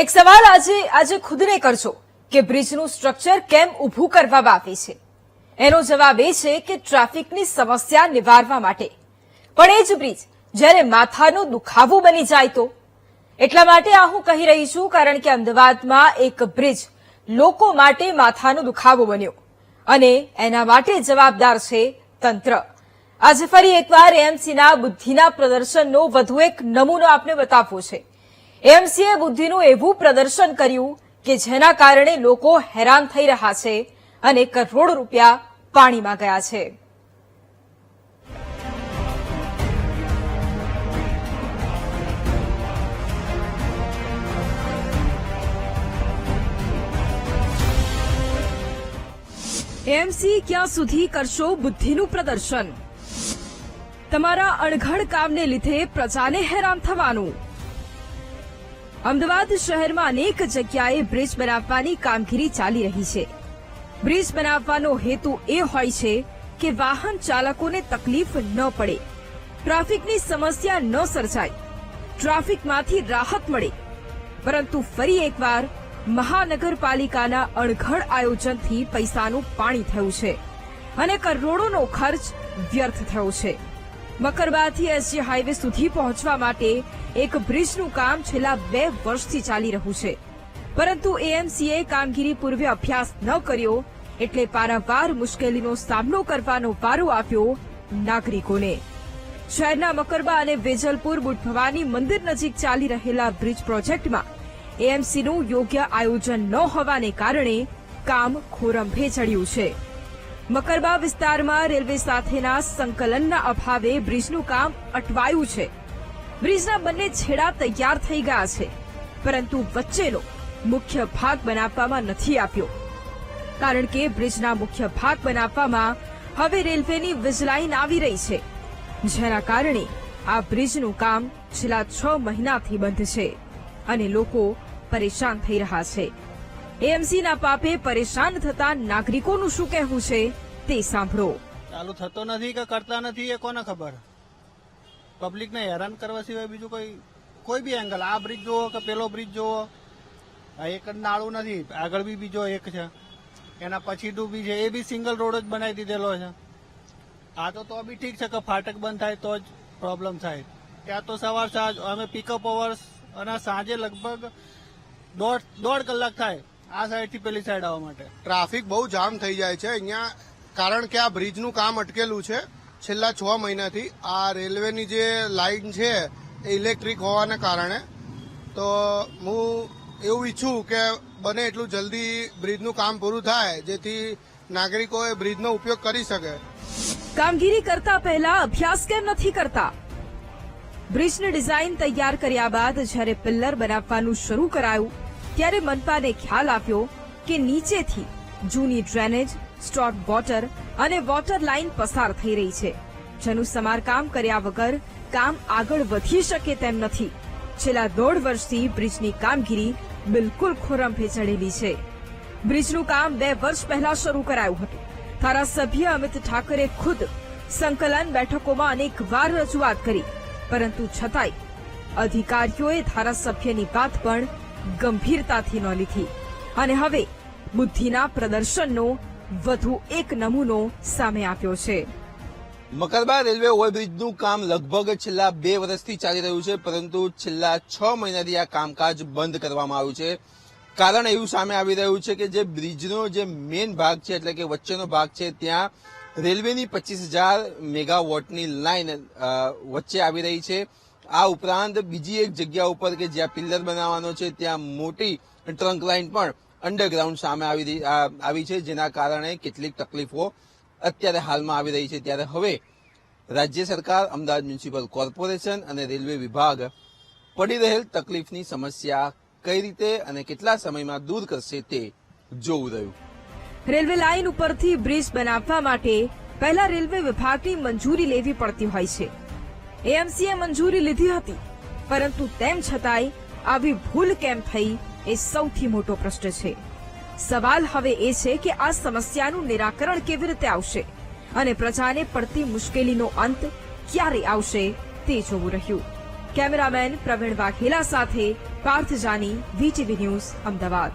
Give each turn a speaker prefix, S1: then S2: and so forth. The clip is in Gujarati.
S1: એક સવાલ આજે આજે ખુદને કરજો કે બ્રિજનું સ્ટ્રક્ચર કેમ ઊભું કરવામાં આવે છે. એનો જવાબ એ છે કે ટ્રાફિકની સમસ્યા નિવારવા માટે. પણ એ જ બ્રિજ જ્યારે માથાનો દુખાવો બની જાય તો? એટલા માટે આ હું કહી રહી છું કારણ કે અમદાવાદમાં એક બ્રિજ લોકો માટે માથાનો દુખાવો બન્યો. અને એના માટે જવાબદાર છે તંત્ર. આજે ફરી એકવાર એએમસીના બુદ્ધિના પ્રદર્શનનો વધુ એક નમૂનો આપને બતાવવો છે. એએમસીએ બુદ્ધિનું એવું પ્રદર્શન કર્યું કે જેના કારણે લોકો હેરાન થઈ રહ્યા છે અને કરોડ રૂપિયા પાણીમાં ગયા છે. એએમસી ક્યાં સુધી કરશો બુદ્ધિનું પ્રદર્શન? તમારા અણઘડ કામને લીધે પ્રજાને હેરાન થવાનું. અમદાવાદ શહેરમાં અનેક જગ્યાએ બ્રિજ બનાવવાની કામગીરી ચાલી રહી છે. બ્રિજ બનાવવાનો હેતુ એ હોય છે કે વાહન ચાલકોને તકલીફ ન પડે. ટ્રાફિકની સમસ્યા ન સર્જાય. ટ્રાફિકમાંથી રાહત મળે. પરંતુ ફરી એકવાર મહાનગરપાલિકાના અણઘડ આયોજનથી પૈસાનું પાણી થયું છે અને કરોડોનો ખર્ચ વ્યર્થ થયો છે. મકરબાથી એસજી હાઈવે સુધી પહોંચવા માટે એક બ્રિજનું કામ છેલ્લા બે વર્ષથી ચાલી રહ્યું છે. પરંતુ એએમસીએ કામગીરી પૂર્વે અભ્યાસ ન કર્યો એટલે પારાવાર મુશ્કેલીનો સામનો કરવાનો વારો આપ્યો નાગરિકોને. શહેરના મકરબા અને વેજલપુર બુટભવાની મંદિર નજીક ચાલી રહેલા બ્રિજ પ્રોજેક્ટમાં એએમસીનું યોગ્ય આયોજન ન હોવાને કારણે કામ ખોરંભે ચડ્યું છે. મકરબા વિસ્તારમાં રેલવે સાથેના સંકલનના અભાવે બ્રિજનું કામ અટવાયું છે. બ્રિજના બંને છેડા તૈયાર થઈ ગયા છે, પરંતુ વચ્ચેનો મુખ્ય ભાગ બનાવવામાં નથી આપ્યો કારણ કે બ્રિજના મુખ્ય ભાગ બનાવવામાં હવે રેલવેની વીજલાઇન આવી રહી છે, જેના કારણે આ બ્રિજનું કામ છેલ્લા છ મહિનાથી બંધ છે અને લોકો પરેશાન થઈ રહ્યા છે. એએમસીના પાપે પરેશાન થતા નાગરિકોનું શું કહેવું છે તે સાંભળો.
S2: ચાલુ થતો નથી કે કરતા નથી એ કોને ખબર? પબ્લિકને હેરાન કરવા સિવાય બીજું કોઈ કોઈ બી એંગલ આ બ્રિજ જુઓ કે પેલો બ્રિજ આ એક જ નાળું નથી, આગળ બી બીજો એક છે. એના પછી બી છે. એ બી સિંગલ રોડ જ બનાવી દીધેલો છે. આ તો તો બી ઠીક છે કે ફાટક બંધ થાય તો જ પ્રોબ્લેમ થાય. ત્યાં તો સવાર સાંજ, અમે પિકઅપ અવર્સ અને સાંજે લગભગ દોઢ દોઢ કલાક થાય. આ સાઈડથી પેલી સાઈડ આવવા માટે.
S3: ટ્રાફિક બહુ જામ થઈ જાય છે અહીંયા કારણ કે આ બ્રિજનું કામ અટકેલું છે. છેલ્લા છ મહિનાથી આ રેલવેની જે લાઇન છે એ ઇલેક્ટ્રિક હોવાને કારણે. તો હું એવું ઈચ્છું કે બને એટલું જલ્દી બ્રિજનું કામ પૂરું થાય જેથી નાગરિકોએ બ્રિજનો ઉપયોગ કરી શકે.
S1: કામગીરી કરતા પહેલા અભ્યાસ કેમ નથી કરતા? બ્રિજની ડિઝાઇન તૈયાર કર્યા બાદ જ્યારે પિલ્લર બનાવવાનું શરૂ કરાયું ત્યારે મનપાને ખ્યાલ આવ્યો કે નીચેથી જૂની ડ્રેનેજ સ્ટોક વોટર અને વોટર લાઇન પસાર થઈ રહી છે. જેનું સમારકામ કર્યા વગર કામ આગળ વધી શકે તેમ નથી. છેલ્લા દોઢ વર્ષથી બ્રિજની કામગીરી બિલકુલ ખોરંભે ચડેલી છે. બ્રિજનું કામ બે વર્ષ પહેલા શરૂ કરાયું હતું. ધારાસભ્ય અમિત ઠાકરે ખુદ સંકલન બેઠકોમાં અનેક વાર રજૂઆત કરી, પરંતુ છતાંય અધિકારીઓએ ધારાસભ્યની વાત પણ ગંભીરતાથી ન લીધી અને હવે બુદ્ધિના પ્રદર્શનનો વધુ એક નમૂનો સામે આવ્યો છે.
S4: મકરબા રેલવે ઓવરબ્રિજનું કામ લગભગ છેલ્લા બે વર્ષથી ચાલી રહ્યું છે, પરંતુ છેલ્લા છ મહિનાથી આ કામકાજ બંધ કરવામાં આવ્યું છે. કારણ એવું સામે આવી રહ્યું છે કે જે બ્રિજનો જે મેઇન ભાગ છે, એટલે કે વચ્ચેનો ભાગ છે, ત્યાં રેલવેની પચીસ હજાર મેગાવોટની લાઇન વચ્ચે આવી રહી છે. આ ઉપરાંત બીજી એક જગ્યા ઉપર કે જ્યાં પિલ્લર બનાવવાનો છે, ત્યાં મોટી ટ્રંક લાઇન પણ અંડરગ્રાઉન્ડ સામે આવી આવી છે, જેના કારણે કેટલીક તકલીફો અત્યારે હાલમાં આવી રહી છે. ત્યારે હવે રાજ્ય સરકાર, અમદાવાદ મ્યુનિસિપલ કોર્પોરેશન અને રેલવે વિભાગ પડી રહેલ તકલીફની સમસ્યા કઈ રીતે અને કેટલા સમયમાં દૂર કરશે તે જોવું રહ્યું.
S1: રેલવે લાઇન ઉપરથી બ્રિજ બનાવવા માટે પહેલા રેલવે વિભાગની મંજૂરી લેવી પડતી હોય છે. એએમસીએ મંજૂરી લીધી હતી. પરંતુ તેમ છતાંય આવી ભૂલ કેમ થઈ એ સૌથી મોટો પ્રશ્ન છે. સવાલ હવે એ છે કે આ સમસ્યાનું નિરાકરણ કેવી રીતે આવશે અને પ્રજાને પડતી મુશ્કેલીનો અંત ક્યારે આવશે તે જોવું રહ્યું. કેમેરામેન પ્રવીણ વાઘેલા સાથે પાર્થ જાની વીટીવી ન્યૂઝ અમદાવાદ.